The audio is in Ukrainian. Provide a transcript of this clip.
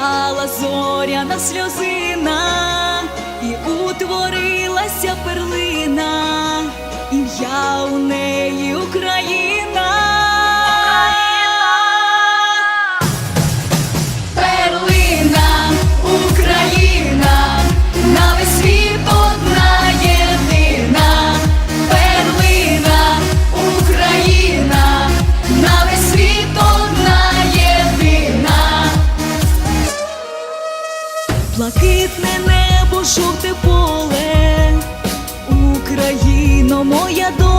Пала зоряна сльозина і утвори. Блакитне небо, жовте поле, Україно, моя всі